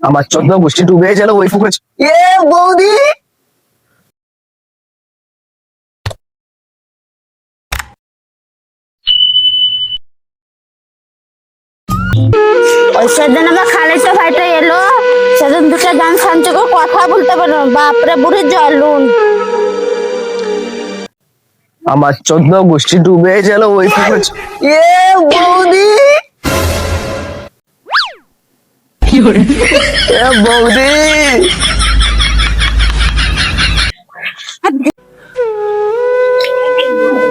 আমার চোদ্দ গোষ্ঠী ডুবে গেল ওই পুকুরে। বৌদি! সেদিন আমার খালিতে ভাইটা এলো, সেদিন দুটো গান শান্ত কথা বলতে পারো বাপরে, বুড়ি জলুন আমার চোদ্দ গোষ্ঠী ডুবে গেল ওই বৌদি! বৌদি!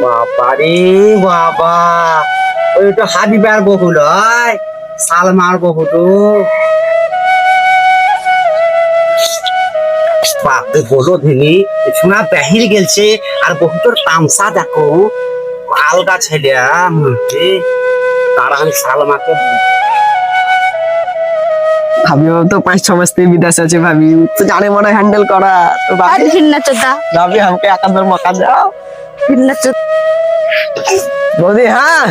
বাবারে বাবা! ওই তো হাবিবার বহু লয় সালমার বহু তো। বাপরে, বলো ধেনি শোনা বাহির গেলছে। আর বহুতর তামসা দেখো। আলগা ছেলিয়া মনে তারা আমি সালমাকে ভাবি ও তো পাঁচ ছ মাস থেকে বিদেশ আছে ভাবি। তো জানে মনে হ্যান্ডেল করা। তো ভাবি ভিন্ন চোদ্দা। ভাবি আমাকে একান্তর মকা দাও। ভিন্ন চোদ্দা। বৌদি হ্যাঁ?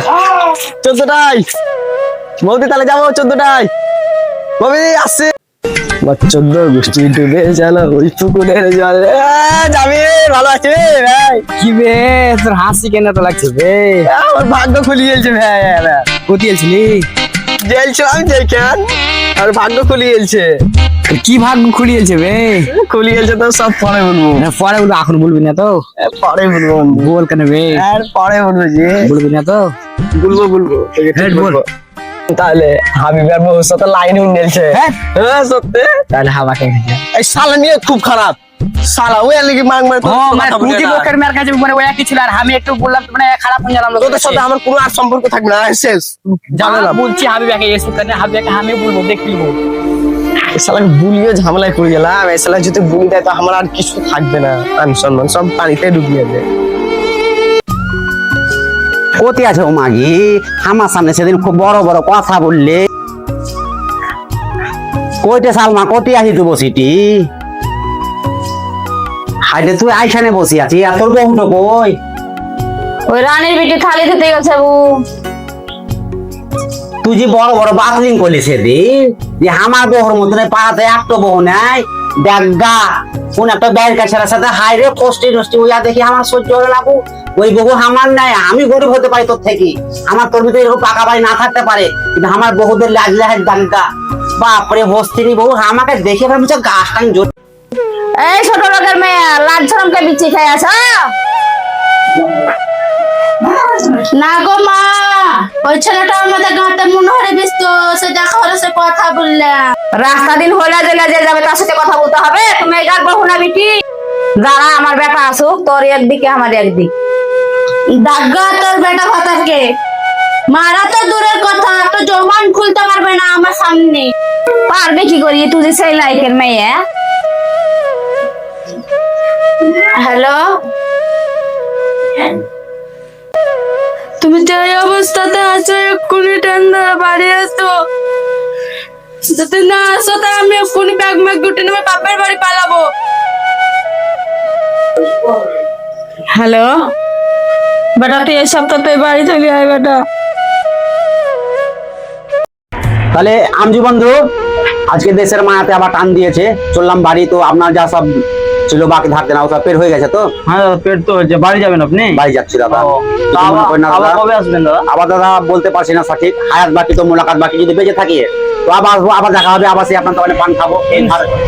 চোদ্দটাই। বৌদি তাহলে যাব চোদ্দটাই বৌদি আসছে ডুবে গেল ওই পুকুরের জল। যাবি ভালো আছে ভাই। কি বে তোর হাসি কেন তো লাগছে বে? আমার ভাগ্য খুলি গেছে ভাই কোথায় ছিলি জেলছিলাম যেখান আর ভাগ্য খুলি গেছে। কি ভাগ্য খুলিয়েছে বে? খুলি গেছে তো সব পরে বলব। পরে বলব এখন বলবি না তো? পরে বলব। বল কেন বে? আর পরে বলব যে বলবি না তো? বলব বলব। হ্যাঁ, বল। তাহলে হাবিবের সাথে লাইন উঠেছে হ্যাঁ? হ্যাঁ সত্যি? তাহলে হাওয়াকে এই শালা নিয়ে খুব খারাপ। শালা ওই লিগে মাং মার ও মানে লোকের মেয়ের কাছে মানে ওই একই ছিল আর আমি একটু বললাম মানে খারাপ হয়ে গেলাম তোদের সাথে আমার কোনো আর সম্পর্ক থাকবে না শেষ। জানো ঝামেলা বলছি ব্যাকে এসে কেন হাবিয়াকে আমি বলব দেখবি এই শালাকে বুলিয়ে ঝামেলায় পড়ে গেলাম এই শালা যদি বুলি দেয় তো আমার আর কিছু থাকবে না। মান সম্মান সব পানিতে ডুবিয়ে যাবে কোথায় আছে মাগি আমার সামনে সেদিন খুব বড় বড় কথা বললে। কইতে সালমা কোথায় আছি তুই বসিটি। হাইলে তুই আইসানে বসি আছি আর তোর বহুটা কই? ওই রানীর বেটি থালি খেতে গেছে বউ। তুই যে বড় বড় বাথলিং করলি সেদিন যে আমার বহর এই পাড়াতে একটা বউ নাই। দেখা কোন একটা ব্যাংকের ছেলের সাথে হাই রে পোস্টি নষ্টি ওইয়া দেখি আমার সহ্য হয়ে লাগু ওই বহু আমার নাই, আমি গরিব হতে পারি তোর থেকে। আমার তোর ভিতরে এরকম পাকা বাড়ি না থাকতে পারে। কিন্তু আমার বহুদের লাজ লাহের দাঙ্গা বাপরে, হস্তিনি বহু আমাকে দেখে ভাবছে গাছ টান জোট এই ছোট লোকের মেয়ে, লাজ ছরমকে বিচি খাই আছ? না গো মা, ওই ছেলেটা আমাদের গাঁতে মনে হরে ব্যস্ত সে দেখা হলে সে কথা বললে। রাস্তা দিন হলে দিলে যে যাবে, তার সাথে কথা বলতে হবে। তুমি এই গাছ বহু না, বিটি। দাঁড়া, আমার বেটা আসুক, তোর একদিকে, আমার একদিক। দাগা তোর বেটা ভাতাকে মারা তো দূরের কথা তো জমান খুলতে পারবে না আমার সামনে। পারবে কি করি তুই সেই লাইকের মেয়ে? হ্যালো? তুমি যে এই অবস্থাতে আছো এক্ষুনি ট্রেন ধরে বাড়ি আসো যদি না আসো তা আমি এক্ষুনি ব্যাগ ম্যাগ গুটে নেবে বাপের বাড়ি পালাবো। হ্যালো? বেটা তুই এই সপ্তাহে বাড়ি চলে আয় বেটা। তাহলে আমজি বন্ধু আজকে দেশের মায়াতে আবার টান দিয়েছে। চললাম বাড়ি তো আপনার যা সব ছিল বাকি ধার দেনা ওসব পের হয়ে গেছে তো? হ্যাঁ পেট তো হচ্ছে বাড়ি যাবেন আপনি? বাড়ি যাচ্ছি দাদা। আবার- না। কবে আসবেন দাদা? আবার দাদা বলতে পারছি না সঠিক। হায়াত বাকি তো মোলাকাত বাকি যদি বেঁচে থাকি তো আবার আসব আবার দেখা হবে আবার সেই আপনার দোকানে পান খাব।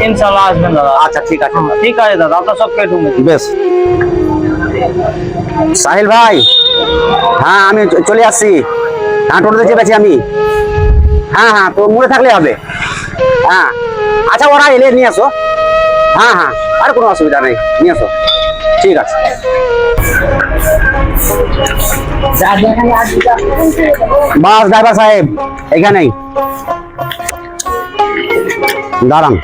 ইনশাল্লাহ আসবেন দাদা। আচ্ছা ঠিক আছে। ঠিক আছে দাদা। আপনার সব পেট বেশ। সাহিল ভাই। হ্যাঁ আমি চলে আসছি। হ্যাঁ টোটোতে চেপেছি আমি। হ্যাঁ হ্যাঁ তো মনে থাকলে হবে। হ্যাঁ। আচ্ছা ওরা এলে নিয়ে আসো। হ্যাঁ হ্যাঁ আর কোনো অসুবিধা নেই। নিয়ে আসো। ঠিক আছে। বাস ড্রাইভার সাহেব, এখানেই। দাঁড়ান।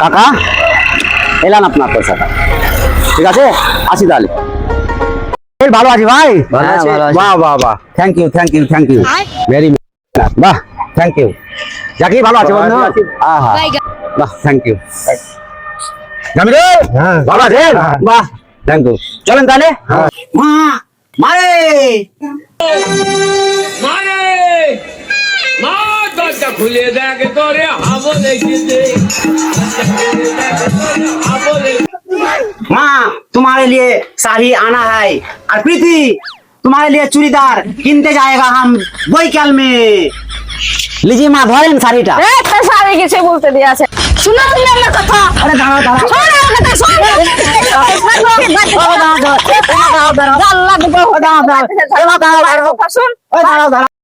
কাকা এলাম আপনার পয়সাটা। ঠিক আছে? আসি তাহলে। ভালো আছি ভাই? ভালো বাহ বাহ বাহ। Thank you thank you thank you very বাহ থ্যাংক ইউ জাকি ভালো আছে বন্ধু। হ্যাঁ হ্যাঁ বাহ থ্যাংক ইউ ভালো আছেন? বাহ থ্যাংক ইউ চলেন তাহলে। মা মারে। মারে। মা দরজা খুলে দেখ তোরে হাবো লেগেছে হাবো মা तुम्हारे लिए साड़ी आना है আর प्रीति তোমার লিয়ে চুড়িদার কিনতে যায়গা হাম বৈকাল মে লিজি মা ধরেন শাড়িটা এ তো শাড়ি কিছু বলতে দি আছে শুনো তুমি আমার কথা আরে দাঁড়াও দাঁড়াও শোনো আমার কথা শোনো দাঁড়াও দাঁড়াও দাঁড়াও দাঁড়াও দাঁড়াও দাঁড়াও দাঁড়াও দাঁড়াও দাঁড়াও দাঁড়াও দাঁড়াও দাঁড়াও